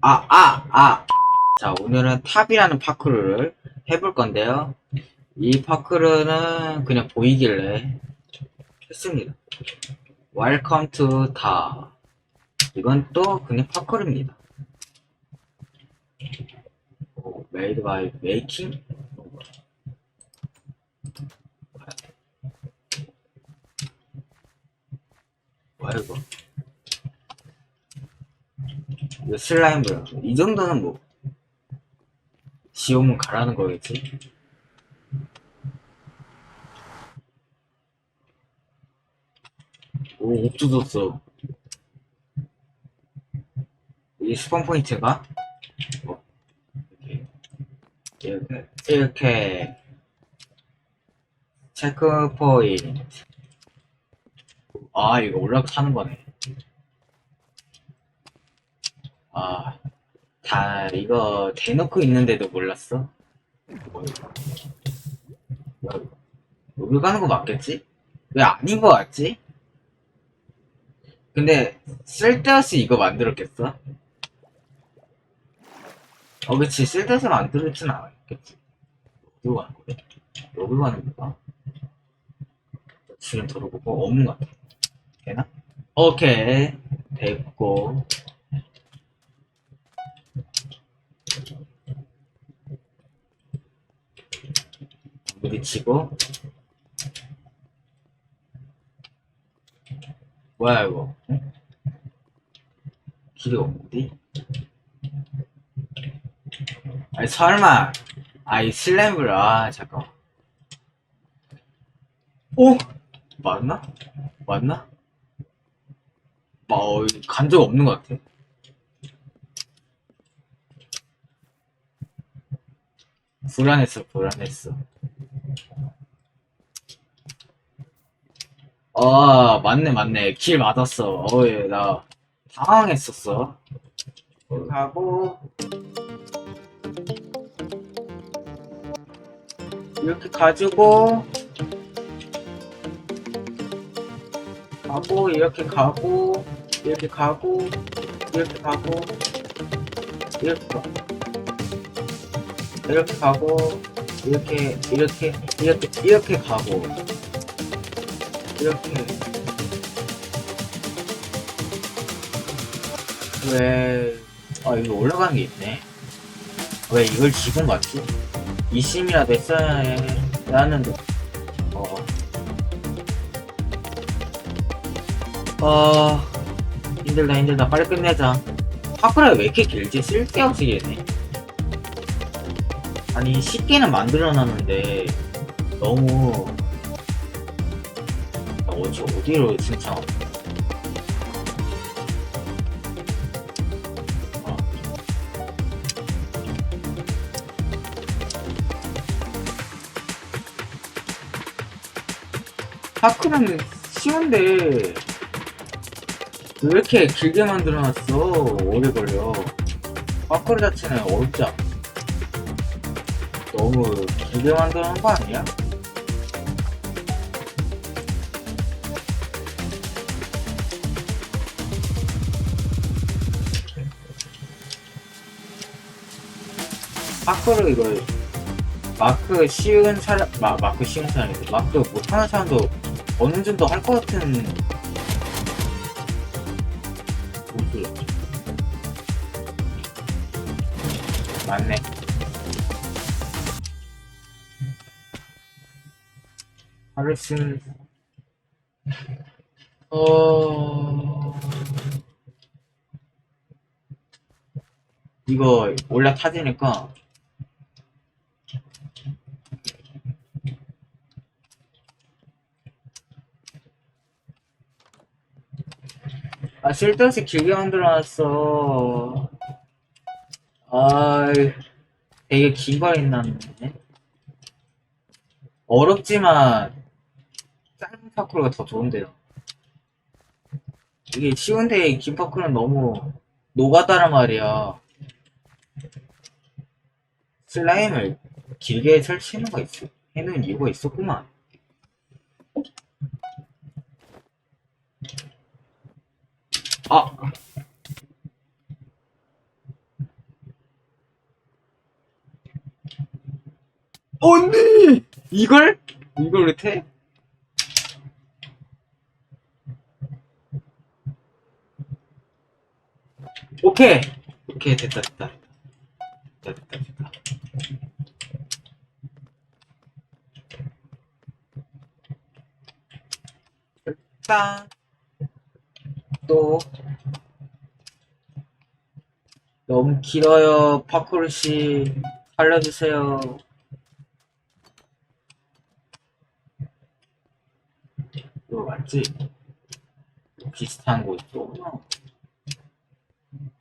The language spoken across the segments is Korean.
아, 아, 아. 자, 오늘은 탑이라는 파크를 해볼 건데요. 이 파크르는 그냥 보이길래 했습니다. Welcome to 탑. 이건 또 그냥 made by making? 뭐야 이거? 이거 슬라임 뭐야? 이 정도는 뭐 지오면 가라는 거겠지? 오, 없어졌어. 이 스폰 포인트가 뭐, 이렇게 이렇게 체크 포인트. 아, 이거 올라가는 거네. 아, 다 이거 대놓고 있는데도 몰랐어? 여기 가는 거 맞겠지? 왜 아닌 거 같지? 근데 쓸데없이 이거 만들었겠어? 어, 그치. 쓸데없이 만들었진 않았겠지. 어디로 가는 거야? 여기로 가는 거야? 지금 들어보고 없는 것 같아. 되나? 오케이. 됐고. 부딪히고. 뭐야, 이거? 응? 길이 없는데? 아니, 설마. 아이, 슬램블, 아, 잠깐. 오! 맞나? 맞나? 어, 간적 없는 것 같아. 불안했어, 불안했어. 아, 맞네, 맞네. 길 맞았어. 어이, 나 당황했었어. 하고, 이렇게 가지고, 가고, 이렇게 가고, 이렇게 가고, 이렇게 가고, 이렇게 가 이렇게 가고, 이렇게, 이렇게, 이렇게, 이렇게 가고, 이렇게. 왜, 아, 이거 올라가는 게 있네. 왜 이걸 지금 봤지? 이심이라도 했어야 해. 하는데, 어. 어, 힘들다, 힘들다. 빨리 끝내자. 파크라 왜 이렇게 길지? 쓸데없이 길네. 아니, 쉽게는 만들어놨는데, 너무, 어디, 어디로 진짜. 어. 파크는 쉬운데, 왜 이렇게 길게 만들어놨어? 오래 걸려. 파크르 자체는 어렵지 않아. 너무 길게 만들어놓은 거 아니야? 마크를 이거 마크 쉬운 사람 마, 마크 쉬운 사람인데 마크 못하는 사람도 어느 정도 할 것 같은 모습 맞네 하르슨 어 이거 올라 타지니까 아, 쓸데없이 길게 만들어놨어. 아, 되게 긴거 했나네. 어렵지만, 짧은 파크로가 더 좋은데요. 이게 쉬운데 긴 파크는 너무 노가다란 말이야. 슬라임을 길게 설치는 거 있어. 해놓은 이유가 있었구만. 아! 언니! 이걸? 이걸 왜 태? 오케이! 오케이, 됐다, 됐다. 됐다, 됐다, 됐다. 일단, 또, 너무 길어요, 파쿠르씨. 살려주세요. 이거 맞지? 비슷한 거 있어.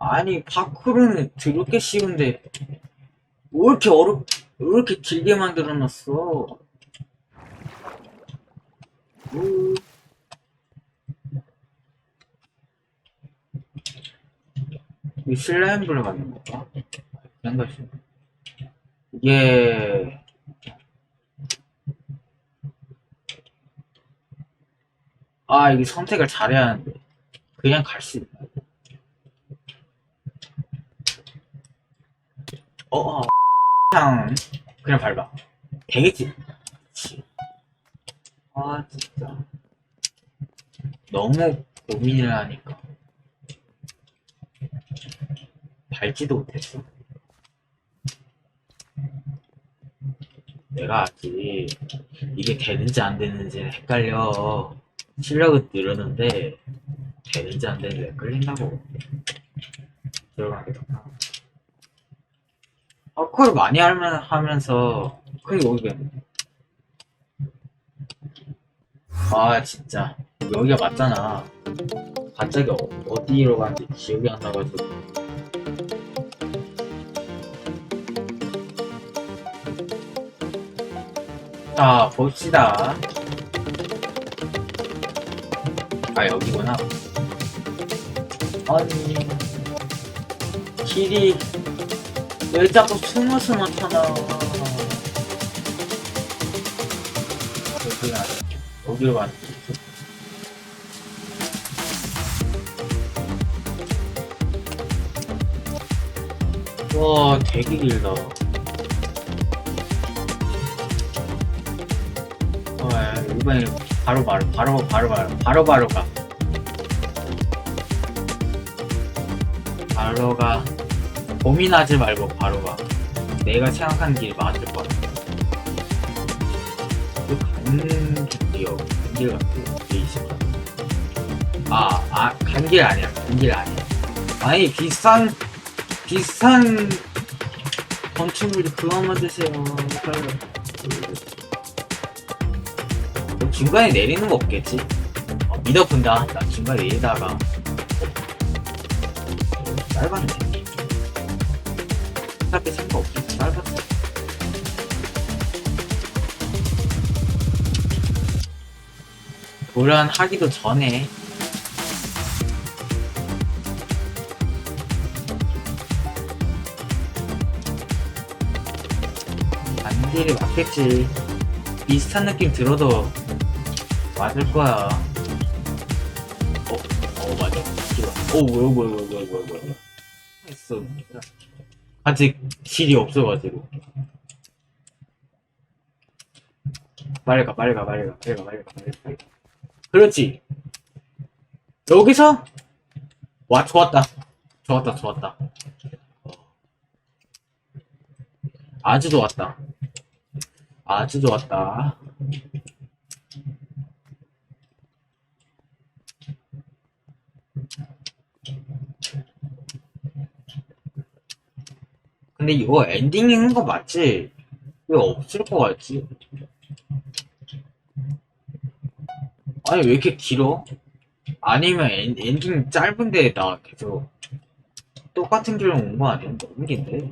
아니, 파쿠르는 드럽게 쉬운데, 왜 이렇게 어렵, 왜 이렇게 길게 만들어놨어? 음. 이 슬라임블을 만든 건가? 것이. 이게, 아, 이게 선택을 잘해야 하는데. 그냥 갈 수 있 어, 어, 그냥, 그냥 밟아. 되겠지? 그치. 아, 진짜. 너무 고민을 하니까. 밟지도 못했어. 내가 아직 이게 되는지 안 되는지 헷갈려. 실력은 늘었는데 되는지 안 되는지 헷갈린다고. 들어가게 됐 다. 어컬 많이 하면 하면서 그리고 여기가 아 진짜 여기가 맞잖아. 갑자기 어, 어디로 간지 기억이 안 나가지고. 자, 봅시다. 아, 여기구나. 아니, 길이 왜 자꾸 숨어서 나타나. 여기로 가는 와, 되게 길다. 어, 이번에 바로 바로 바로 바로 바로 바로 바로 가. 바로 가. 고민하지 말고 바로 가. 내가 생각한 길 맞을 거야. 그 가는 길이요. 간길 같아요. 베이스. 아, 아, 간길 아니야. 간길 아니야. 아니, 비싼, 비싼 건축물도 그만 만드세요. 그럼 중간에 내리는 거 없겠지? 어, 믿어본다. 나 중간에 내리다가. 어, 짧았네. 어차피 짧았어. 도련하기도 전에 안길이 맞겠지. 비슷한 느낌 들어도 맞을 거야. 어, 어 맞아. 어 뭐야 뭐야 뭐야 뭐야 뭐야 뭐야. 했어. 아직 실이 없어가지고. 빨리 가 빨리 가 빨리 가 빨리 가 빨리 가 빨리 가. 그렇지. 여기서 와 좋았다. 좋았다 좋았다. 어. 아주 좋았다. 아주 좋았다. 근데 이거 엔딩 있는 거 맞지? 왜 없을 것 같지? 아니 왜 이렇게 길어? 아니면 엔, 엔딩 짧은데 나 계속 똑같은 길로 온 거 아니야? 너무 긴데?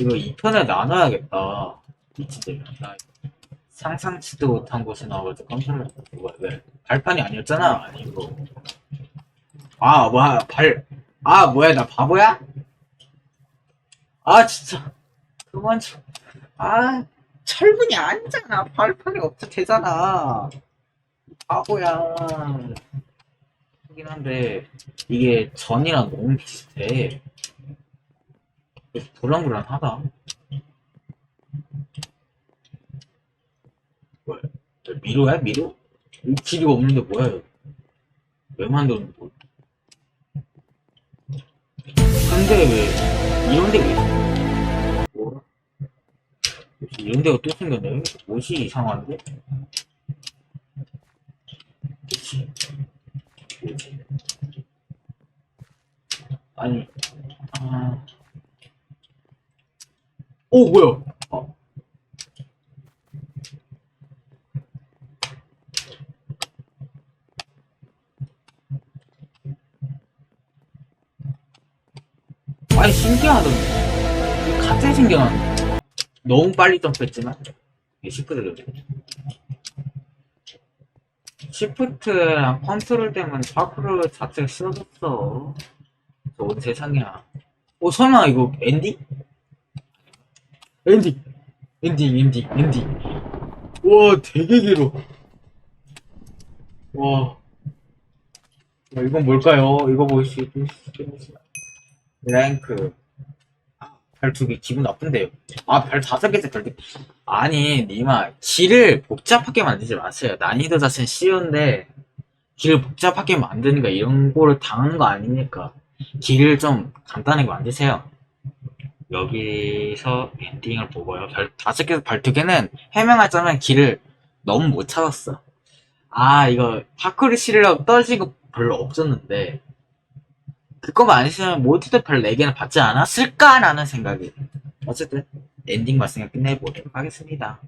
이거 2편에 나눠야겠다. 미치들. 나 상상치도 못한 곳에 나와가지고 깜짝 놀랐다. 이거 왜? 발판이 아니었잖아? 아니 이거. 아 뭐야 발. 아 뭐야 나 바보야? 아 진짜 그만 좀. 아 철분이 아니잖아. 발판이 없어 되잖아. 바보야. 하긴 한데 이게 전이랑 너무 비슷해. 불안불안하다. 저 미로야 미로? 이 길이가 없는데 뭐야. 왜 만드는 거 근데 왜 이런 데가 있어. 뭐라? 혹시 이런 데가 또 생겼네. 옷이 이상한데? 아니 아... 오 뭐야 어. 아니 신기하다 이게 갑자기 생겨났네. 너무 빨리 점프했지만 이게 시프트를 시프트랑 컨트롤 때문에 파크를 자체가 싫어졌어. 저온 세상이야. 어 설마 이거 엔딩? 엔딩. 엔딩 엔딩 엔딩. 와 되게 길어. 와. 야, 이건 뭘까요? 이거 보시죠 랭크. 아, 별두 개 기분 나쁜데요. 아 별 다섯 개째 별개. 아니 니마 길을 복잡하게 만들지 마세요. 난이도 자체는 쉬운데 길을 복잡하게 만드니까 이런 거를 당하는 거 아닙니까? 길을 좀 간단하게 만드세요. 여기서 엔딩을 보고요. 별 다섯 개에서 별두 개는 해명하자면 길을 너무 못 찾았어. 아 이거 파크를 실으려고 떨어진 거 별로 없었는데 그거만 아니시면 모두도 별 4개는 받지 않았을까라는 생각이. 어쨌든 엔딩 말씀을 끝내보도록 하겠습니다